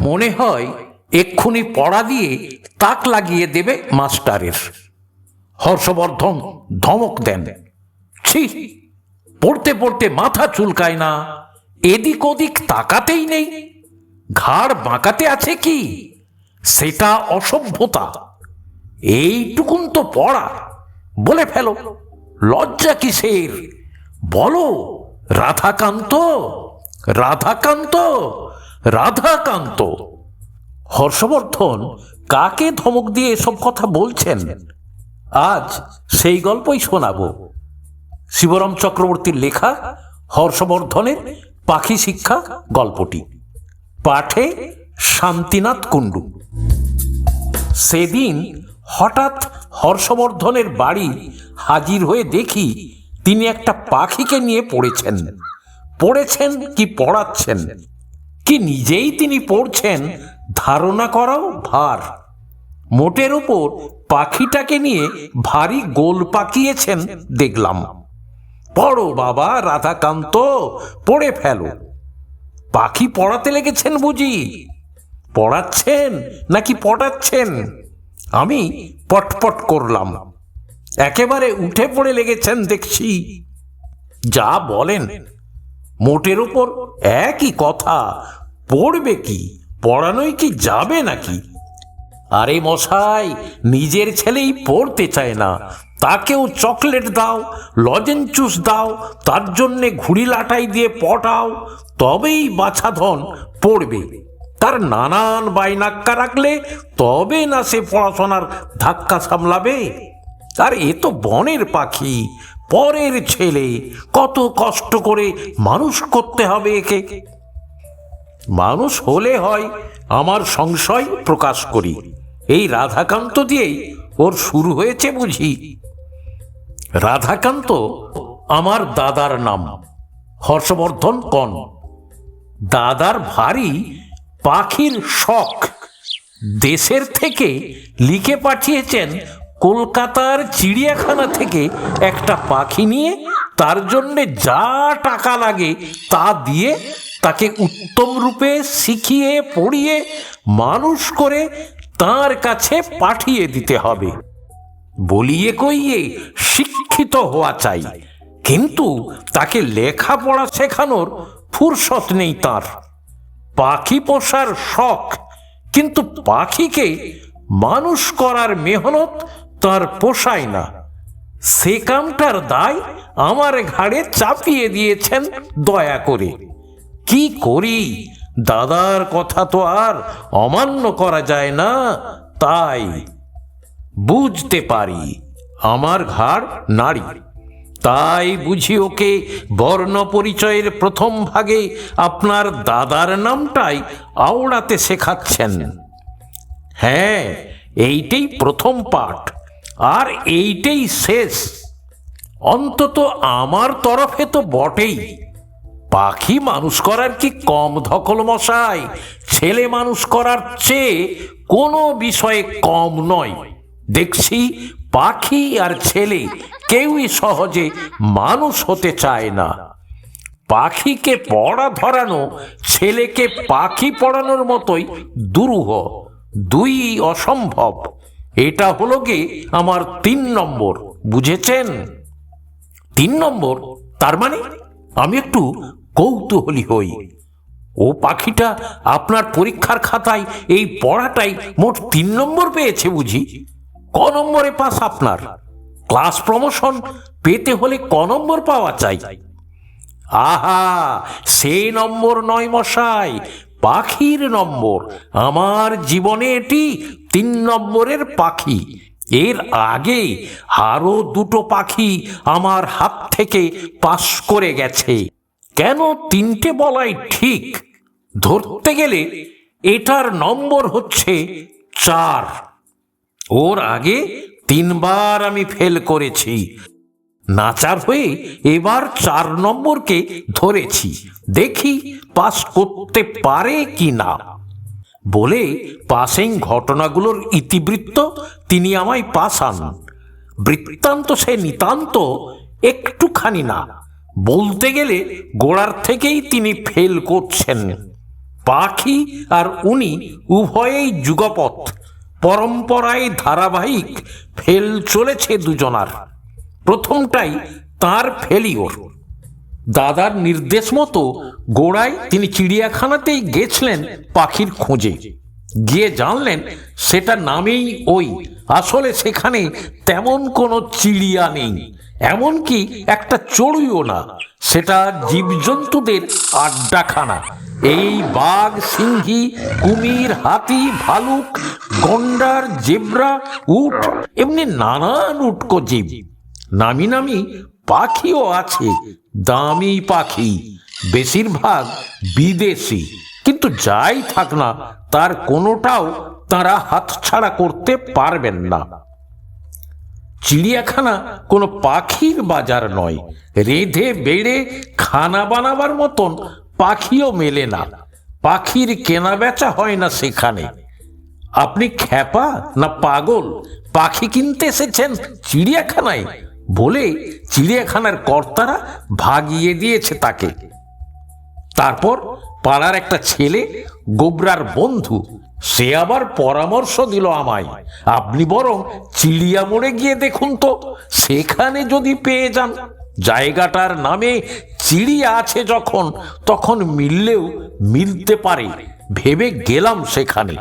মনে হয় এক্ষুনি পড়া দিয়ে তাক লাগিয়ে দেবে মাস্টারের। হর্ষবর্ধন ধমক দেন। ছি, পড়তে পড়তে মাথা চুলকায় না, এদিক ওদিক তাকাতেই নেই। ঘাড় বাঁকাতে আছে কি? সেটা অসভ্যতা। এইটুকুন তো পড়া। বলে ফেলো, লজ্জা কিসের? বলো, রাধাকান্ত রাধাকান্ত রাধাকান্ত। হর্ষবর্ধন কাকে ধমক দিয়ে এসব কথা বলছেন? আজ সেই গল্পই শোনাবো। শিবরাম চক্রবর্তীর লেখা হর্ষবর্ধনের পাখি শিক্ষা গল্পটি। পাঠে শান্তিনাথ কুণ্ডু। সেদিন হঠাৎ হর্ষবর্ধনের বাড়ি হাজির হয়ে দেখি তিনি একটা পাখিকে নিয়ে পড়েছেন। পড়েছেন কি পড়াচ্ছেন? কি নিজেই তিনি পড়ছেন? ধারণা করাও ভার। মোটের ওপর পাখিটাকে নিয়ে ভারী গোল পাকিয়েছেন দেখলাম। পড়ো বাবা, রাধাকান্ত, পড়ে ফেলো। পাখি পড়াতে লেগেছেন বুঝি? পড়াচ্ছেন নাকি পটাচ্ছেন? আমি পটপট করলাম। একেবারে উঠে পড়ে লেগেছেন দেখছি। যা বলেন। মোটের ওপর একই কথা। পড়বে কি? পড়ানোই কি যাবে নাকি? আরে মশাই, নিজের ছেলেই পড়তে চায় না। তাকেও চকলেট দাও, লজেন চুস দাও, তার জন্যে ঘুড়ি লাটাই দিয়ে পটাও, তবেই বাছাধন পড়বে। তার নানান বাইনাক্কা রাখলে তবে না সে পড়াশোনার ধাক্কা সামলাবে। আর এ তো বনের পাখি, পরের ছেলে, কত কষ্ট করে মানুষ করতে হবে একে। মানুষ হলে হয় আমার সংশয় প্রকাশ করি। এই রাধাকান্ত দিয়েই ওর শুরু হয়েছে বুঝি। রাধাকান্ত আমার দাদার নাম, হর্ষবর্ধন কন। দাদার ভারী পাখির শখ দেশের থেকে লিখে পাঠিয়েছেন কলকাতার চিড়িয়াখানা থেকে একটা পাখি নিয়ে তার জন্যে যা টাকা লাগে তা দিয়ে তাকে উত্তম রূপে শিখিয়ে, পড়িয়ে, মানুষ করে তার কাছে পাঠিয়ে দিতে হবে। বলিয়ে কইয়ে শিক্ষিত হওয়া চাই। কিন্তু তাকে লেখাপড়া শেখানোর ফুরসত নেই তার। পাখি পোষার শখ, কিন্তু পাখিকে মানুষ করার মেহনত তার পোষায় না। সে কামটার দায় আমার ঘাড়ে চাপিয়ে দিয়েছেন দয়া করে। কি করি? দাদার কথা তো আর অমান্য করা যায় না, তাই বুঝতে পারি আমার ঘাড় নারী তাই বুঝি ওকে বর্ণ পরিচয়ের প্রথম ভাগে আপনার দাদার নামটাই আওড়াতে শেখাচ্ছেন। হ্যাঁ এইটাই প্রথম পাঠ। আর এইটাই শেষ। অন্তত আমার তরফে তো বটেই। পাখি মানুষ করার কি কম ধকল মশাই? ছেলে মানুষ করার চেয়ে কোনো বিষয়ে কম নয়। দেখছি পাখি আর ছেলে কেউই সহজে মানুষ হতে চায় না। পাখিকে পড়া ধরানো, ছেলেকে পাখি পড়ানোর মতোই দুরূহ, দুই অসম্ভব। এটা হলো গে আমার তিন নম্বর, বুঝেছেন? তিন নম্বর, তার মানে আমি একটু কৌতূহলী হই। ও পাখিটা আপনার পরীক্ষার খাতায় এই পড়াটাই মোট তিন নম্বর পেয়েছে বুঝি। ক নম্বরে পাস আপনার? ক্লাস প্রমোশন পেতে হলে ক নম্বর পাওয়া চাই? আহা, সে নম্বর নয় মশাই, পাখির নম্বর। আমার জীবনে এটি তিন নম্বরের পাখি। এর আগে আরও দুটো পাখি আমার হাত থেকে পাশ করে গেছে। কেন তিনটে বলাই ঠিক? ধরতে গেলে এটার নম্বর হচ্ছে চার। ওর আগে তিনবার আমি ফেল করেছি। নাচার হয়ে এবার চার নম্বরকে ধরেছি। দেখি পাস করতে পারে কি না বলে পাসিং ঘটনাগুলোর ইতিবৃত্ত তিনি আমায় পাসান বৃত্তান্ত সে নিতান্ত একটুখানি না। বলতে গেলে গোড়ার থেকেই তিনি ফেল করছেন। পাখি আর উনি উভয়েই যুগপথ, পরম্পরায় ধারাবাহিক ফেল চলেছে দুজনার। প্রথমটাই তার ফেলিওর দাদার নির্দেশ মতো গোড়ায় তিনি চিড়িয়াখানাতেই গেছিলেন পাখির খোঁজে। গিয়ে জানলেন সেটা নামেই ওই। আসলে সেখানে তেমন কোনো চিড়িয়া নেই। এমনকি একটা চড়ুইও না। সেটা জীবজন্তুদের আড্ডাখানা। এই বাঘ, সিংহী, কুমির, হাতি, ভালুক, গন্ডার, জেব্রা, উট, এমনি নানান উটকো জীব। নামি নামি পাখিও আছে, দামি পাখি। বেশিরভাগ বিদেশি। কিন্তু যাই থাক না, তার কোনোটাও তারা হাতছাড়া করতে পারবেন না। চিড়িয়াখানা কোনো পাখির বাজার নয়। রেধে বেড়ে খানা বানাবার মতন পাখিও মেলে না। পাখির কেনা বেচা হয় না সেখানে। আপনি খ্যাপা না পাগল? পাখি কিনতে এসেছেন চিড়িয়াখানায়? বলে চিড়িয়াখানার কর্তারা ভাগিয়ে দিয়েছে তাকে। তারপর পাড়ার একটা ছেলে, গোবরার বন্ধু, সে আবার পরামর্শ দিল আমায়, আপনি বরং চিড়িয়া মোড়ে গিয়ে দেখুন তো, সেখানে যদি পেয়ে যান। জায়গাটার নামে চিড়িয়া আছে যখন, তখন মিললেও মিলতে পারে, ভেবে গেলাম সেখানে।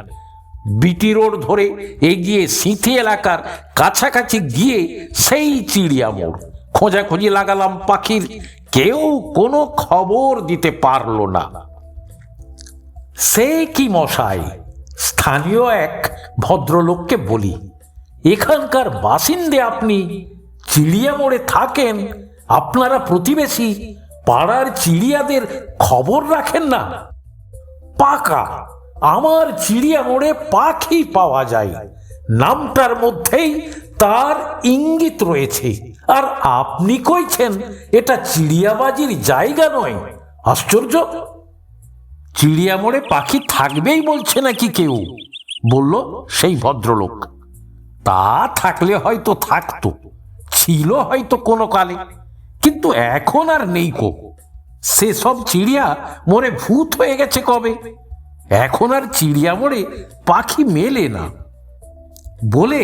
বিটি রোড ধরে এগিয়ে সিঁথি এলাকার কাছাকাছি গিয়ে সেই চিড়িয়া মোড়। খোঁজাখুঁজি লাগালাম পাখির। কেউ কোনো খবর দিতে পারল না। সে কি মশাই? স্থানীয় এক ভদ্রলোককে বলি, এখানকার বাসিন্দে আপনি চিড়িয়া মোড়ে থাকেন? আপনারা প্রতিবেশী? পাড়ার চিড়িয়াদের খবর রাখেন না? পাকা। আমার চিড়িয়া মোড়ে পাখি পাওয়া যায়। নামটার মধ্যেই তার ইঙ্গিত রয়েছে। আর আপনি কইছেন, এটা চিড়িয়াবাজির জায়গা নয়। আশ্চর্য! চিড়িয়া মোড়ে পাখি থাকবেই বলছে নাকি কেউ? বলল সেই ভদ্রলোক। তা থাকলে হয়তো থাকতো, ছিল হয়তো কোনো কালে, কিন্তু এখন আর নেই কো। সেসব চিড়িয়া মোড়ে ভূত হয়ে গেছে কবে? এখন আর চিড়িয়া মোড়ে পাখি মেলে না। বলে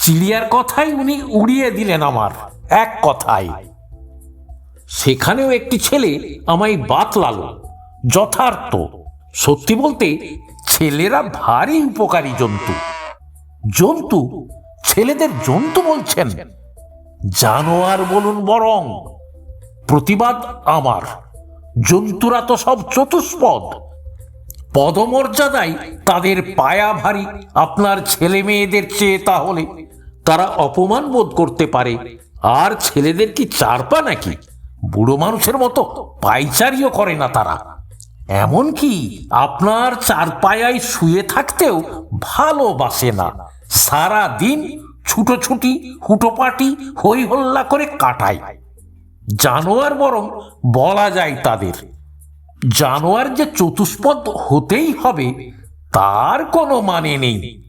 চিড়িয়ার কথাই উনি উড়িয়ে দিলেন আমার, এক কথায়। সেখানেও একটি ছেলে আমায় বাতলালো, যথার্থ। সত্যি বলতে ছেলেরা ভারী উপকারী জন্তু। জন্তু ছেলেদের জন্তু বলছেন। জানোয়ার বলুন বরং, প্রতিবাদ আমার। জন্তুরা তো সব চতুষ্পদ। পদমর্যাদায় তাদের পায়া ভারী আপনার ছেলে মেয়েদের চেয়ে তাহলে তারা অপমান বোধ করতে পারে। আর ছেলেদের কি চারপা নাকি? বুড়ো মানুষের মতো পাইচারিও করে না তারা। এমনকি আপনার চার পায়ায় শুয়ে থাকতেও ভালোবাসে না। সারা দিন ছুটোছুটি, হুটোপাটি হই হল্লা করে কাটায়। জানোয়ার বরং বলা যায় তাদের। জানোয়ার যে চতুষ্পদ হতেই হবে, তার কোনো মানে নেই।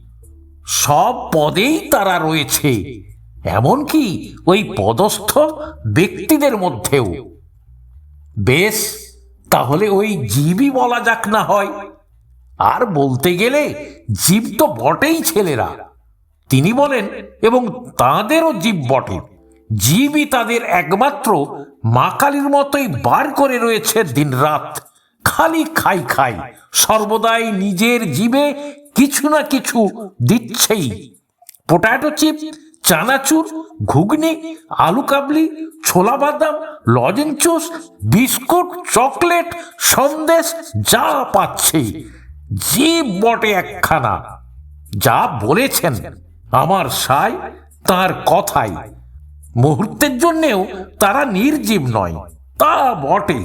সব পদেই তারা রয়েছে, এমনকি ওই পদস্থ ব্যক্তিদের মধ্যেও। বেশ, তাহলে ওই জীবই বলা যাক না হয়। আর বলতে গেলে, জীব তো বটেই ছেলেরা। তিনি বলেন, এবং তাঁদেরও জীব বটে। জীবই তাদের একমাত্র। মা কালীর মতোই বার করে রয়েছে দিনরাত। খালি খাই খাই। সর্বদাই নিজের জীবে কিছু না কিছু দিচ্ছেই। পোটাটো চিপ চানাচুর, ঘুগনি, আলু কাবলি, ছোলা বাদাম লজেন্সুস বিস্কুট, চকলেট, সন্দেশ, যা পাচ্ছে। জীব বটে একখানা। যা বলেছেন আমার সাই, তার কথাই। মুহূর্তের জন্যেও তারা নির্জীব নয়। তা বটে।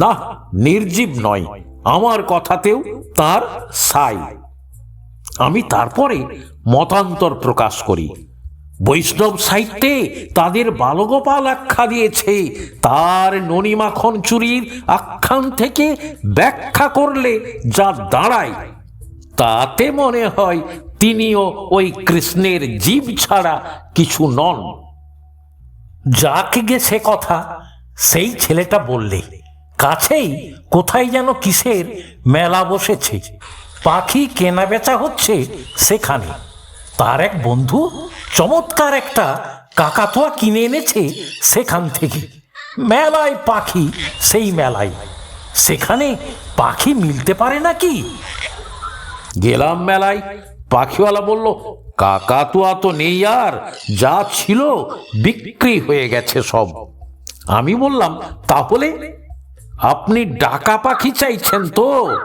না, নির্জীব নয়। আমার কথাতেও তার সাই আমি তারপরে মতান্তর প্রকাশ করি। বৈষ্ণব সাহিত্যে তাদের বালগোপাল আখ্যা দিয়েছে, তার ননিমাখন চুরির আখ্যান থেকে ব্যাখ্যা করলে যা দাঁড়ায়, তাতে মনে হয় তিনিও ওই কৃষ্ণের জীব ছাড়া কিছু নন। যাকে গে সে কথা, সেই ছেলেটা বললে, কাছেই কোথায় যেন কিসের মেলা বসেছে? পাখি কেনা বেচা হচ্ছে সেখানে। তার এক বন্ধু চমৎকার একটা কাকাতুয়া কিনে এনেছে সেখান থেকে। মেলায় পাখি, সেই মেলায়। সেখানে পাখি মিলতে পারে নাকি? গেলাম মেলায়। পাখিওয়ালা বলল কাকাতুয়া তো নেই আর, যা ছিল বিক্রি হয়ে গেছে সব। আমি বললাম, তাহলে আপনি ডাকা পাখি চাইছেন তো?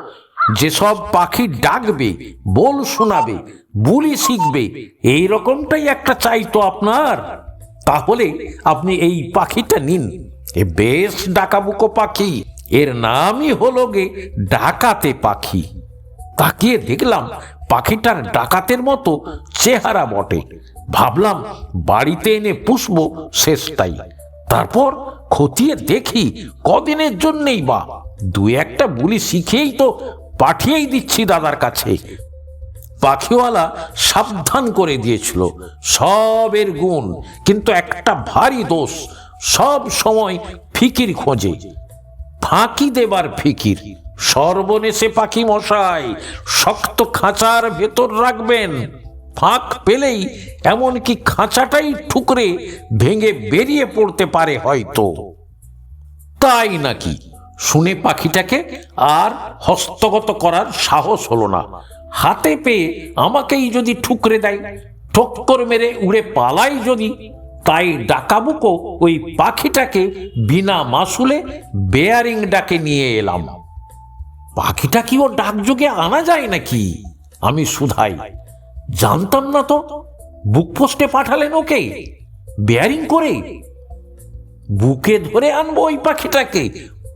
যেসব পাখি ডাকবে, বল শোনাবে, বুলি শিখবে, এই রকমটাই একটা চাই তো আপনার। তাহলে আপনি এই পাখিটা নিন। এ বেশ ডাকাবুকো পাখি। এর নামই হলো গে ডাকাতে পাখি। তাকিয়ে দেখলাম পাখিটার ডাকাতের মতো চেহারা বটে। ভাবলাম, বাড়িতে এনে পুষব শেষটাই তারপর খতিয়ে দেখি কদিনের জন্যেই বা, দু একটা বুলি শিখেই তো পাঠিয়েই দিচ্ছি দাদার কাছে। পাখিওয়ালা সাবধান করে দিয়েছিল, সবের গুণ, কিন্তু একটা ভারী দোষ, সব সময় ফিকির খোঁজে। ফাঁকি দেবার ফিকির। সর্বনেশে পাখি মশাই, শক্ত খাঁচার ভেতর রাখবেন। ফাঁক পেলেই এমনকি খাঁচাটাই ঠুকরে ভেঙে বেরিয়ে পড়তে পারে হয়তো। তাই নাকি? শুনে পাখিটাকে আর হস্তগত করার সাহস হলো না। হাতে পেয়ে আমাকেই যদি ঠুকরে দেয়, ঠক্কর মেরে উড়ে পালাই যদি, তাই ডাকাবুকো ওই পাখিটাকে বিনা মাসুলে বেয়ারিং ডাকে নিয়ে এলাম। পাখিটা কি ও ডাকযোগে আনা যায় নাকি? আমি শুধাই জানতাম না তো। বুক পোস্টে পাঠালেন ওকে। বেয়ারিং করে। বুকে ধরে আনব ওই পাখিটাকে।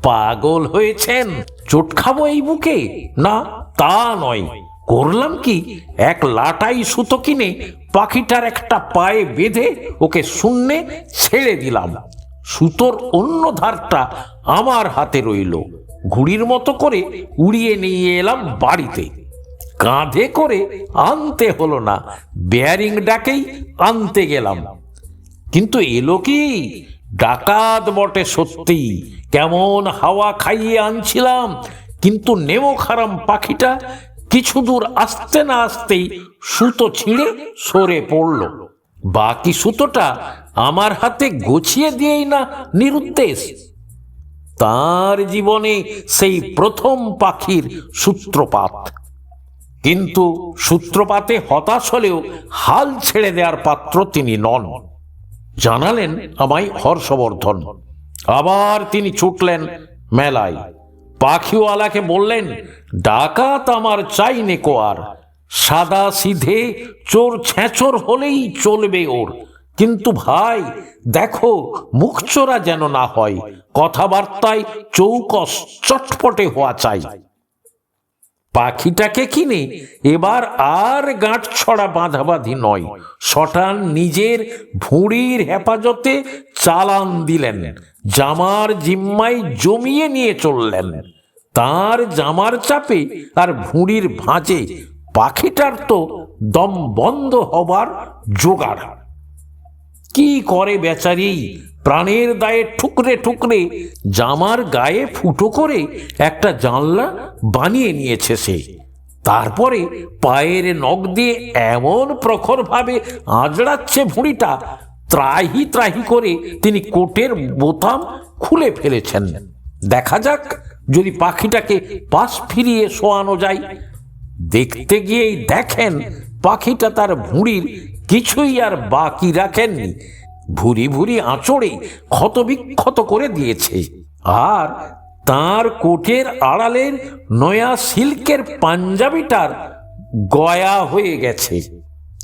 পাগল হয়েছেন। চোট খাব এই বুকে। না, তা নয়। করলাম কি? এক লাটাই সুতো কিনে পাখিটার একটা পায়ে বেঁধে ওকে শূন্যে ছেড়ে দিলাম। সুতোর অন্য ধারটা আমার হাতে রইল। ঘুড়ির মতো করে উড়িয়ে নিয়ে এলাম বাড়িতে। কাঁধে করে আনতে হলো না বেয়ারিং ডাকেই আনতে গেলাম। কিন্তু এলো কি? ডাকাত বটে সত্যি, কেমন হাওয়া খাইয়ে আনছিলাম, কিন্তু নেমো খারাম পাখিটা কিছু দূর আসতে না আসতেই সুতো ছিঁড়ে সরে পড়ল। বাকি সুতোটা আমার হাতে গছিয়ে দিয়েই না নিরুদ্দেশ। তার জীবনে সেই প্রথম পাখির সূত্রপাত। কিন্তু সূত্রপাতে হতাশ হলেও হাল ছেড়ে দেওয়ার পাত্র তিনি নন। জানালেন আমায় হর্ষবর্ধন। আবার তিনি ছুটলেন মেলায়। পাখিওয়ালাকে বললেন, ডাকাত আমার চাই নেকো আর সাদা সিধে চোর ছেঁচর হলেই চলবে ওর। কিন্তু ভাই, দেখো, মুখচোরা যেন না হয়, কথাবার্তায় চৌকস চটপটে হওয়া চাই। পাখিটাকে কিনে এবার আর গাঁট ছড়া বাঁধাবাঁধি নয়, শটান নিজের ভুঁড়ির হেফাজতে চালান দিলেন, জামার জিম্মায় জমিয়ে নিয়ে চললেন। তার জামার চাপে আর ভুঁড়ির ভাঁজে, পাখিটার তো দম বন্ধ হবার জোগাড়। কি করে বেচারি? প্রাণের দায়ে ঠুকরে ঠুকরে জামার গায়ে ফুটো করে একটা জানলা বানিয়ে নিয়েছে সে। তারপরে পায়ের নখ দিয়ে এমন প্রখরভাবে আঁচড়াচ্ছে ভুঁড়িটা, ত্রাহি ত্রাহি করে তিনি কোটের বোতাম খুলে ফেলেছেন। দেখা যাক যদি পাখিটাকে পাশ ফিরিয়ে শোয়ানো যায়। দেখতে গিয়েই দেখেন পাখিটা তার ভুঁড়ির কিছুই আর বাকি রাখেননি। ভুরি ভুরি আঁচড়ে ক্ষতবিক্ষত করে দিয়েছে। আর তার কোটের আড়ালের নয়া সিল্কের পাঞ্জাবিটার গয়া হয়ে গেছে।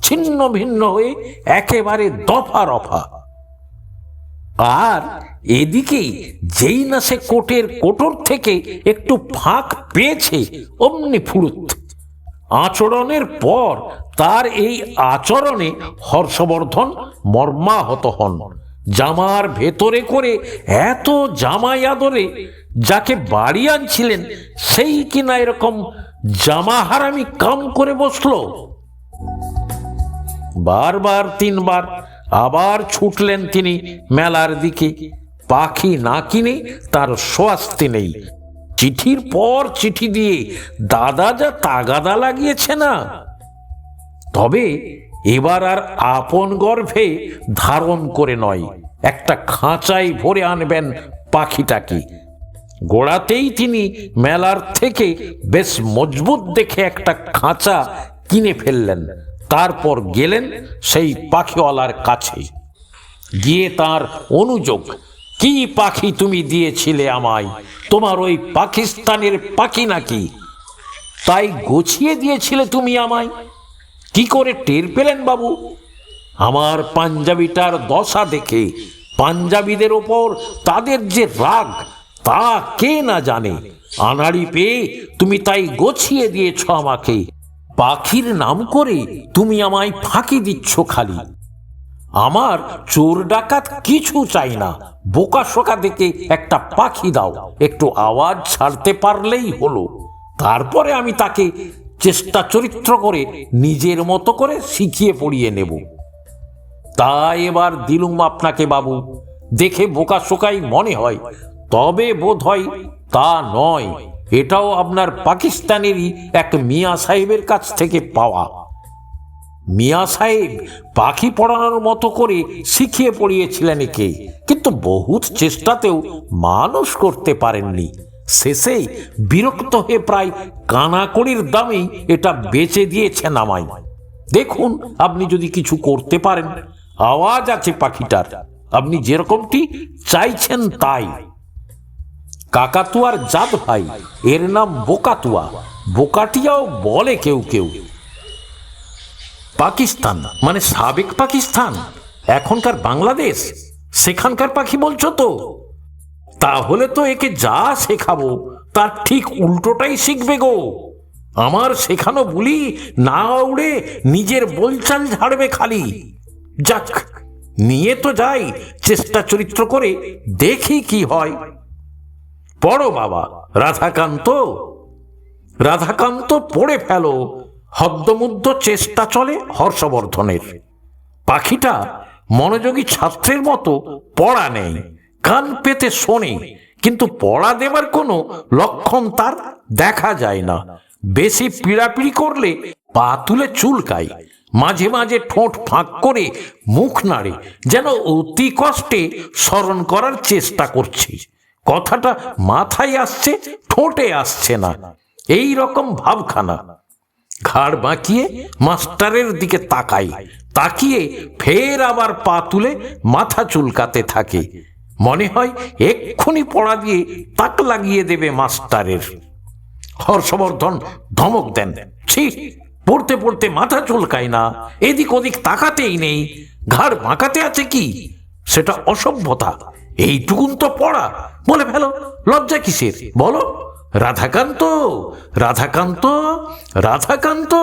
ছিন্ন ভিন্ন হয়ে একেবারে দফা রফা আর এদিকে যেই না সে কোটের কোটর থেকে একটু ফাঁক পেয়েছে অমনি ফুরুত। আচরণের পর তার এই আচরণে হর্ষবর্ধন মর্মাহত হন। জামার ভেতরে করে এত জামাই আদরে যাকে বাড়ি আনছিলেন, সেই কিনা এরকম জামা হারামি কাম করে বসল। বারবার তিনবার আবার ছুটলেন তিনি মেলার দিকে। পাখি না কিনে তার সোয়াস্তি নেই। চিঠির পর চিঠি দিয়ে দাদা যা তাগাদা লাগিয়েছে না। তবে এবার আর আপন গর্ভে ধারণ করে নয়, একটা খাঁচায় ভরে আনবেন পাখিটাকে। গোড়াতেই তিনি মেলার থেকে বেশ মজবুত দেখে একটা খাঁচা কিনে ফেললেন, তারপর গেলেন সেই পাখিওয়ালার কাছে। গিয়ে তার অনুযোগ কি পাখি তুমি দিয়েছিলে আমায়? তোমার ওই পাকিস্তানের পাখি নাকি? তাই গোছিয়ে দিয়েছিলে তুমি আমায়? কি করে টের পেলেন বাবু? আমার পাঞ্জাবিটার দশা দেখে পাঞ্জাবিদের ওপর তাদের যে রাগ, তা কে না জানে? আনাড়ি পেয়ে তুমি তাই গছিয়ে দিয়েছ আমাকে। পাখির নাম করে তুমি আমায় ফাঁকি দিচ্ছ খালি। আমার চোর ডাকাত কিছু চাই না। বোকা শোকা দেখে একটা পাখি দাও। একটু আওয়াজ ছাড়তে পারলেই হলো। তারপরে আমি তাকে চেষ্টা চরিত্র করে নিজের মতো করে শিখিয়ে পড়িয়ে নেব। তা এবার দিলুম আপনাকে বাবু, দেখে বোকা শোকাই মনে হয়। তবে বোধ হয় তা নয়, এটাও আপনার পাকিস্তানেরই এক মিয়া সাহেবের কাছ থেকে পাওয়া। মিয়া সাহেব পাখি পড়ানোর মতো করে শিখিয়ে পড়িয়েছিলেন একে। কিন্তু বহুত চেষ্টাতেও মানুষ করতে পারেননি। শেষে বিরক্ত হয়ে প্রায় কানাকড়ির দামেই এটা বেচে দিয়েছেন আমায় দেখুন, আপনি যদি কিছু করতে পারেন, আওয়াজ আছে পাখিটার। আপনি যেরকমটি চাইছেন তাই। কাকাতুয়ার জাত ভাই, এর নাম বোকাতুয়া। বোকাটিয়াও বলে কেউ কেউ। পাকিস্তান মানে সাবেক পাকিস্তান। এখনকার বাংলাদেশ, সেখানকার পাখি বলছো তো? তাহলে তো একে যা শেখাবো, তার ঠিক উল্টোটাই শিখবে গো। আমার শেখানো বুলি না উড়ে নিজের বলচাল ঝাড়বে খালি। যাক, নিয়ে তো যাই, চেষ্টা চরিত্র করে দেখি কি হয়। পড়ো বাবা, রাধাকান্ত। রাধাকান্ত পড়ে ফেলো হদ্দমুদ্দ চেষ্টা চলে হর্ষবর্ধনের। পাখিটা মনোযোগী ছাত্রের মতো পড়া নেই, কান পেতে শোনে, কিন্তু পড়া দেবার কোনো লক্ষণ তার দেখা যায় না। বেশি পিড়াপিড়ি করলে পা তুলে চুলকায় মাঝে মাঝে ঠোঁট ফাঁক করে মুখ নাড়ে, যেন অতি কষ্টে স্মরণ করার চেষ্টা করছে। কথাটা মাথায় আসছে, ঠোঁটে আসছে না। এই রকম ভাবখানা ঘাড় বাঁকিয়ে মাস্টারের দিকে তাকাই। তাকিয়ে ফের আবার পা তুলে মাথা চুলকাতে থাকে। মনে হয় এক্ষুনি পড়া দিয়ে তাক লাগিয়ে দেবে মাস্টারের। হর্ষবর্ধন ধমক দেন, ছি, পড়তে পড়তে মাথা চুলকায় না, এদিক ওদিক তাকাতেই নেই, ঘাড় বাঁকাতে আছে কি? সেটা অসভ্যতা। এইটুকুন তো পড়া। বলে ফেলো, লজ্জা কিসের? বলো। রাধাকান্ত রাধাকান্ত রাধাকান্ত।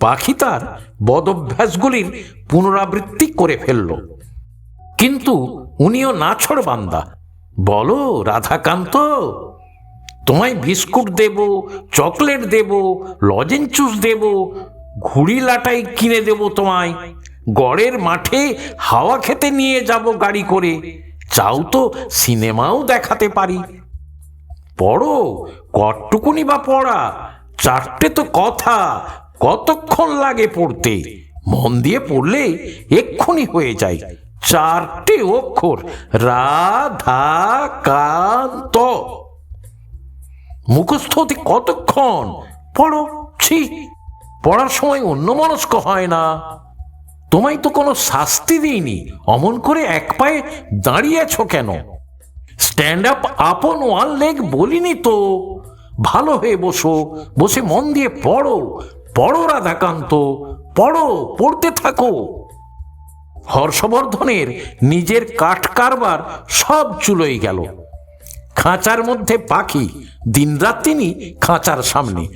পাখি তার বদভ্যাসগুলির পুনরাবৃত্তি করে ফেলল। কিন্তু উনিও নাছড় বান্দা। বলো, রাধাকান্ত, তোমায় বিস্কুট দেব, চকলেট দেব লজেন্সুস দেব, ঘুড়ি লাটাই কিনে দেব তোমায়, গড়ের মাঠে হাওয়া খেতে নিয়ে যাব গাড়ি করে, চাও তো সিনেমাও দেখাতে পারি। পড়ো কটটুকুনি বা পড়া? চারটে তো কথা, কতক্ষণ লাগে পড়তে? মন দিয়ে পড়লে এক্ষুনি হয়ে যায়। চারটে অক্ষর, রাধা, কান্ত। মুখস্থ হতে কতক্ষণ? পড়ো, ছি। পড়ার সময় অন্য মনস্ক হয় না। তোমায় তো কোনো শাস্তি দিইনি। অমন করে এক পায়ে দাঁড়িয়েছ কেন? Stand up upon one leg বলিনি তো। ভালো হয়ে বসো, বসে মন দিয়ে পড়ো পড়ো রাধাকান্ত, পড়ো, পড়তে থাকো। হর্ষবর্ধনের নিজের কাঠ কারবার সব চুলোই গেল। খাঁচার মধ্যে পাখি, দিনরাত তিনি খাঁচার সামনে।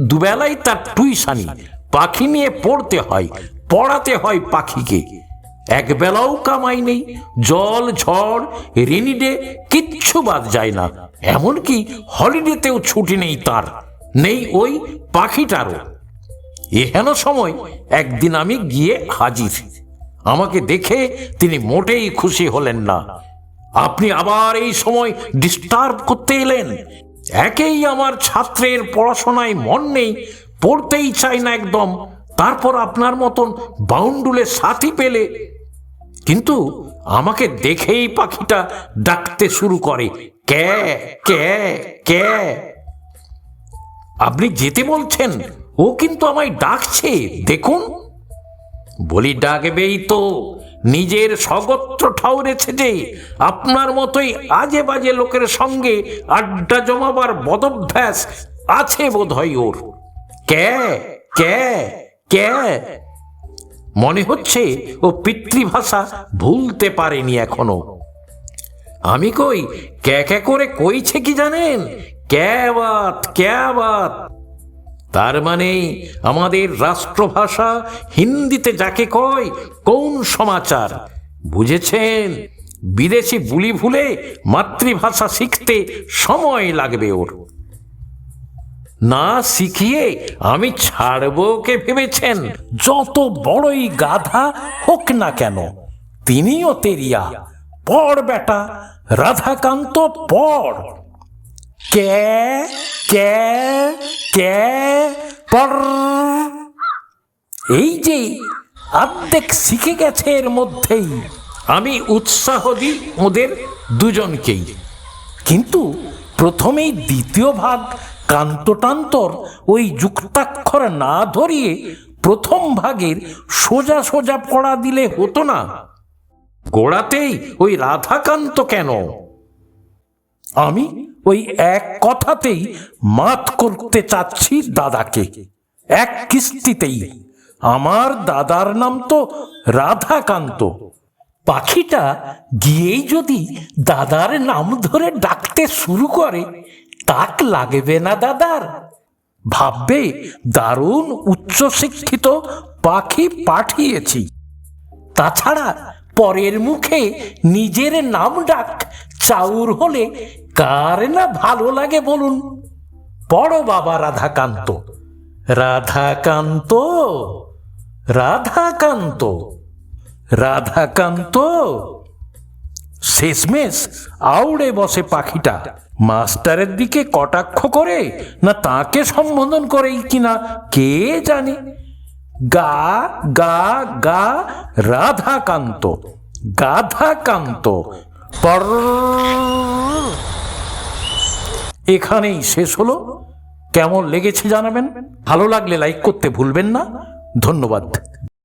দুবেলাই তার টুইসানি পাখি নিয়ে পড়তে হয়, পড়াতে হয় পাখিকে। এক বেলাও কামাই নেই, জল, ঝড়, রেনি ডে, কিচ্ছু বাদ যায় না। এমনকি হলিডেতেও ছুটি নেই তার, নেই ওই পাখিটারও। এহেন সময় একদিন আমি গিয়ে হাজির। আমাকে দেখে তিনি মোটেই খুশি হলেন না। আপনি আবার এই সময় ডিস্টার্ব করতে এলেন। একেই আমার ছাত্রের পড়াশোনায় মন নেই, পড়তেই চাই না একদম। তারপর আপনার মতন বাউন্ডুলে সাথী পেলে কিন্তু আমাকে দেখেই পাখিটা ডাকতে শুরু করে। ক্যা ক্যা ক্যা। আপনি যেতে বলছেন, ও কিন্তু আমায় ডাকছে, দেখুন। বলি, ডাকবেই তো। নিজের স্বগত্র ঠাউরেছে যে, আপনার মতোই আজে বাজে লোকের সঙ্গে আড্ডা জমাবার বদভ্যাস আছে বোধ হয় ওর। ক্যা ক্যা ক্যা। মনে হচ্ছে ও পিতৃভাষা ভুলতে পারেনি এখনও। আমি কই, ক্যা ক্যা করে কইছে কি জানেন? ক্যাবাত ক্যাবাত। তার মানে আমাদের রাষ্ট্রভাষা হিন্দিতে যাকে কয়, কোন সমাচার। বুঝেছেন? বিদেশি বুলি ভুলে মাতৃভাষা শিখতে সময় লাগবে ওর। না শিখিয়ে আমি ছাড়বো কে ভেবেছেন? যত বড়ই গাধা হোক না কেন, তিনিও তেরিয়া। পড় বেটা, রাধাকান্ত পড় কে কে কে, পর। এই যে অর্ধেক শিখে গেছে এর মধ্যেই, আমি উৎসাহ দিই ওদের দুজনকেই। কিন্তু প্রথমেই দ্বিতীয় ভাগ কান্তটান্তর ওই যুক্তাক্ষর না ধরিয়ে প্রথম ভাগের সোজা সোজা পড়া দিলে হতো না। গোড়াতেই ওই রাধাকান্ত কেন? আমি ওই এক কথাতেই মাত করতে চাচ্ছি দাদাকে। এক কিস্তিতেই। আমার দাদার নাম তো রাধাকান্ত। পাখিটা গিয়েই যদি দাদার নাম ধরে ডাকতে শুরু করে তাক লাগবে না দাদার? ভাববে, দারুণ উচ্চশিক্ষিত পাখি পাঠিয়েছি। তাছাড়া পরের মুখে নিজের নাম ডাক চাউর হলে কার না ভালো লাগে বলুন? পড়ো বাবা রাধাকান্ত। রাধাকান্ত রাধাকান্ত রাধাকান্ত। শেষমেশ আউড়ে বসে পাখিটা মাস্টারের দিকে কটাক্ষ করে? না তাকে সম্বোধন করেই কিনা? কে জানে? গা গা গা, রাধাকান্ত, গাধাকান্ত। পর। এখানেই শেষ হলো। কেমন লেগেছে জানাবেন? ভালো লাগলে লাইক করতে ভুলবেন না। ধন্যবাদ।